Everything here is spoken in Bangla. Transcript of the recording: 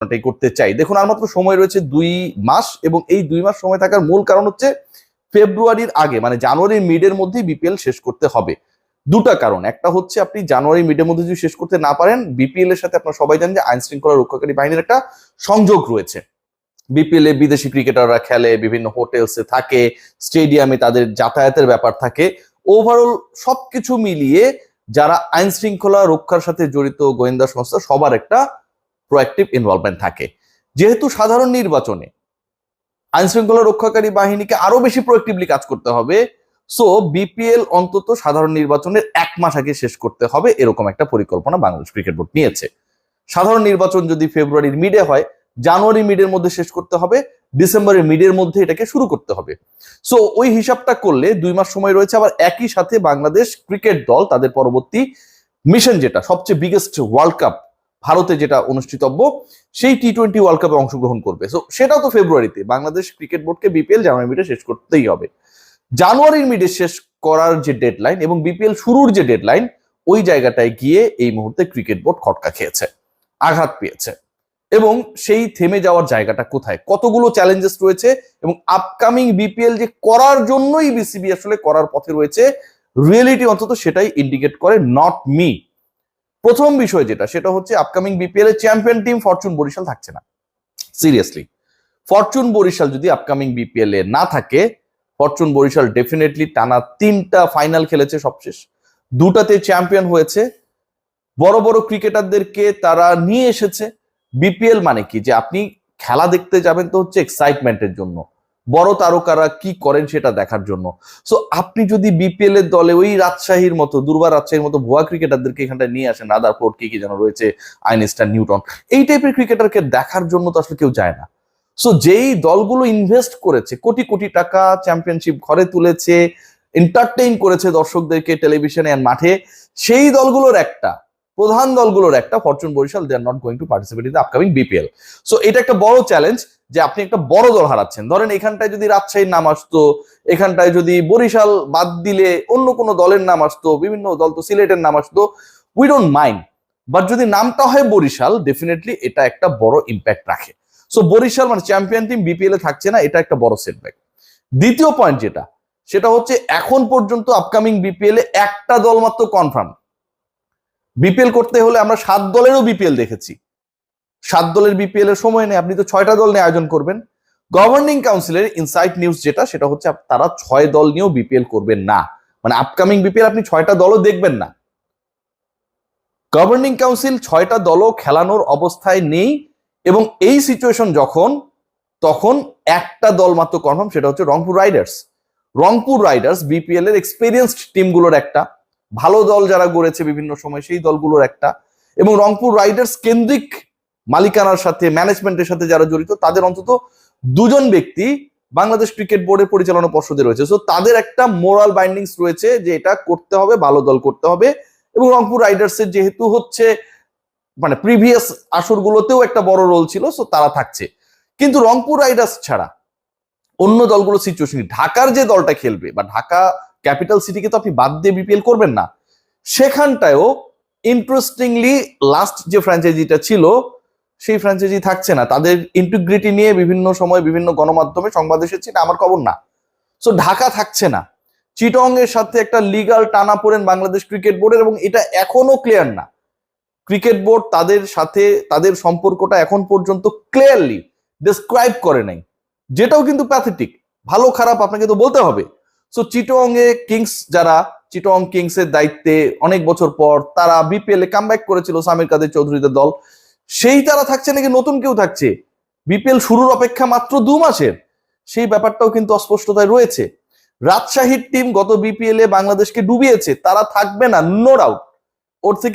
এটাই করতে চাই। দেখুন, আর মাত্র সময় রয়েছে দুই মাস এবং এই দুই মাস সময় থাকার মূল কারণ হচ্ছে ফেব্রুয়ারির আগে মানে জানুয়ারির মিডের মধ্যেই বিপিএল শেষ করতে হবে। দুটা কারণ। একটা হচ্ছে আপনি জানুয়ারি মিডের মধ্যে যদি শেষ করতে না পারেন, বিপিএল এর সাথে আপনারা সবাই জানেন যে আইন শৃঙ্খলা রক্ষাকারী বাহিনীর একটা সংযোগ রয়েছে। বিপিএল এ বিদেশি ক্রিকেটাররা খেলে, বিভিন্ন হোটেলসে থাকে, স্টেডিয়ামে তাদের যাতায়াতের ব্যাপার থাকে। ওভারঅল সবকিছু মিলিয়ে যারা আইন শৃঙ্খলা রক্ষার সাথে জড়িত গোয়েন্দা সংস্থা, সবার একটা প্রোয়াক্টিভ ইনভলভমেন্ট থাকে। যেহেতু সাধারণ নির্বাচনে আইন শৃঙ্খলা রক্ষাকারী বাহিনীকে আরও বেশি প্রোয়াক্টিভলি কাজ করতে হবে সো বিপিএল অন্তত সাধারণ নির্বাচনের এক মাস আগে শেষ করতে হবে এরকম একটা পরিকল্পনা বাংলাদেশ ক্রিকেট বোর্ড নিয়েছে। সাধারণ নির্বাচন যদি ফেব্রুয়ারির মিডে হয় জানুয়ারি মিডের মধ্যে শেষ করতে হবে ডিসেম্বরের মিডের মধ্যে এটাকে শুরু করতে হবে। সো ওই হিসাবটা করলে দুই মাস সময় রয়েছে, আবার একই সাথে বাংলাদেশ ক্রিকেট দল তাদের পরবর্তী মিশন যেটা, সবচেয়ে বিগেস্ট ওয়ার্ল্ড কাপ ভারতে যেটা অনুষ্ঠিতব্য, সেই টি টোয়েন্টি ওয়ার্ল্ড কাপে অংশগ্রহণ করবে। সো সেটাও তো ফেব্রুয়ারিতে বাংলাদেশ ক্রিকেট বোর্ডকে বিপিএল জানুয়ারি মিডে শেষ করতেই হবে। জানুয়ারির মিডে শেষ করার যে ডেডলাইন এবং বিপিএল শুরুর যে ডেডলাইন ওই জায়গাটায় গিয়ে এই মুহূর্তে ক্রিকেট বোর্ড খটকা খেয়েছে, আঘাত পেয়েছে। এবং সেই থেমে যাওয়ার জায়গাটা কোথায়? কতগুলো চ্যালেঞ্জেস রয়েছে এবং আপকামিং বিপিএল যে করার জন্যই বিসিবি আসলে করার পথে রয়েছে রিয়েলিটি অন্তত সেটাই ইন্ডিকেট করে নট মি প্রথম বিষয় যেটা, সেটা হচ্ছে আপকামিং বিপিএল এর চ্যাম্পিয়ন টিম ফরচুন বরিশাল থাকছে না। সিরিয়াসলি ফরচুন বরিশাল যদি আপকামিং বিপিএল এ না থাকে, ফরচুন বরিশাল ডেফিনেটলি টানা তিনটা ফাইনাল খেলেছে সবশেষ। দুটাতে চ্যাম্পিয়ন হয়েছে। বড় বড় ক্রিকেটারদেরকে তারা নিয়ে এসেছে। বিপিএল মানে কি? যে আপনি খেলা দেখতে যাবেন তো হচ্ছে এক্সাইটমেন্টের জন্য। বড় তারকারা কি করেন সেটা দেখার জন্য। সো আপনি যদি বিপিএল এর দলে ওই রাজশাহীর মতো, দুর্বার রাজশাহীর মতো ভুয়া ক্রিকেটারদেরকে এখানটায় নিয়ে আসেন রাদারফোর্ড কি কি যেন রয়েছে আইনস্টার নিউটন এই টাইপের ক্রিকেটারকে দেখার জন্য তো আসলে কেউ যায় না। সো যেই দলগুলো ইনভেস্ট করেছে, কোটি কোটি টাকা চ্যাম্পিয়নশিপ ঘরে তুলেছে এন্টারটেইন করেছে দর্শকদেরকে টেলিভিশনে মাঠে, সেই দলগুলোর একটা প্রধান দলগুলোর একটা Fortune Barishal they are not going to participate in upcoming BPL so এটা একটা বড় চ্যালেঞ্জ যে আপনি একটা বড় দল হারাচ্ছেন। ধরেন, এখানটায় যদি রাজশাহীর নাম আসতো, এখানটায় যদি বরিশাল বাদ দিলে অন্য কোনো দলের নাম আসতো, বিভিন্ন দল তো সিলেটের নাম আসতো উই ডোন্ট মাইন্ড বাট যদি নামটা হয় বরিশাল ডেফিনেটলি এটা একটা বড় ইম্প্যাক্ট রাখে। সো বরিশাল মানে চ্যাম্পিয়ন টিম বিপিএল এ থাকছে না, এটা একটা বড় সেটব্যাক দ্বিতীয় পয়েন্ট যেটা, সেটা হচ্ছে এখন পর্যন্ত আপকামিং বিপিএল এ একটা দল মাত্র কনফার্ম বিপিএল করতে হলে আমরা সাত দলেরও বিপিএল দেখেছি। সাত দলের বিপিএল এর সময় নেই, আপনি তো ছয়টা দল নিয়ে আয়োজন করবেন। গভর্নিং কাউন্সিলের ইনসাইট নিউজ যেটা, সেটা হচ্ছে তারা ছয় দল নিয়েও বিপিএল করবেন না। মানে আপকামিং বিপিএল আপনি ছয়টা দলও দেখবেন না। গভর্নিং কাউন্সিল ছয়টা দলও খেলানোর অবস্থায় নেই এবং এই সিচুয়েশন যখন, তখন একটা দল মাত্র কনফার্ম সেটা হচ্ছে Rangpur Riders Rangpur Riders BPL এর এক্সপিরিয়েন্সড টিমগুলোর একটা। ভালো দল যারা গড়েছে বিভিন্ন সময়, সেই দলগুলোর একটা। এবং রংপুর রাইডার্স কেন্দ্রিক মালিকানার সাথে ম্যানেজমেন্টের সাথে যারা জড়িত, তাদের অন্তত দুজন ব্যক্তি বাংলাদেশ ক্রিকেট বোর্ডের পরিচালনা পর্ষদে রয়েছে। সো তাদের একটা মোরাল বাইন্ডিংস রয়েছে যে এটা করতে হবে, ভালো দল করতে হবে। এবং রংপুর রাইডার্সের যেহেতু হচ্ছে মানে প্রিভিয়াস আসরগুলোতেও একটা বড় রোল ছিল সো তারা থাকছে। কিন্তু রংপুর রাইডার্স ছাড়া অন্য দলগুলো সিচুয়েশন ঢাকার যে দলটা খেলবে বা ঢাকা ক্যাপিটাল সিটিকে তো আপনি বাদ দিয়ে বিপিএল করবেন না। সেখানটায়ও ইন্টারেস্টিংলি লাস্ট যে ফ্র্যাঞ্চাইজিটা ছিল, সেই ফ্র্যাঞ্চাইজি থাকছে না। তাদের ইন্টিগ্রিটি নিয়ে বিভিন্ন সময় বিভিন্ন গণমাধ্যমে সংবাদ এসেছে, এটা আমার খবর না। সো ঢাকা থাকছে না। চিটং এর সাথে একটা লিগাল টানা পড়েন বাংলাদেশ ক্রিকেট বোর্ডের এবং এটা এখনও ক্লিয়ার না। ক্রিকেট বোর্ড তাদের সাথে, তাদের সম্পর্কটা এখন পর্যন্ত ক্লিয়ারলি ডিসক্রাইব করে নাই। যেটাও কিন্তু প্যাথেটিক ভালো খারাপ আপনাকে তো বলতে হবে। সো চিটং এ কিংস যারা চিটং কিংস এর দায়িত্বে অনেক বছর পর তারা বিপিএল এ কামব্যাক করেছিল সামির কাদের চৌধুরীদের দল। সেই তারা থাকছে নাকি নতুন কেউ থাকছে? বিপিএল শুরুর অপেক্ষা মাত্র দু মাসের। সেই ব্যাপারটাও কিন্তু অস্পষ্টতায় রয়েছে। রাজশাহীর টিম গত বিপিএল এ বাংলাদেশকে ডুবিয়েছে। তারা থাকবে না নো ডাউট ওর থেকে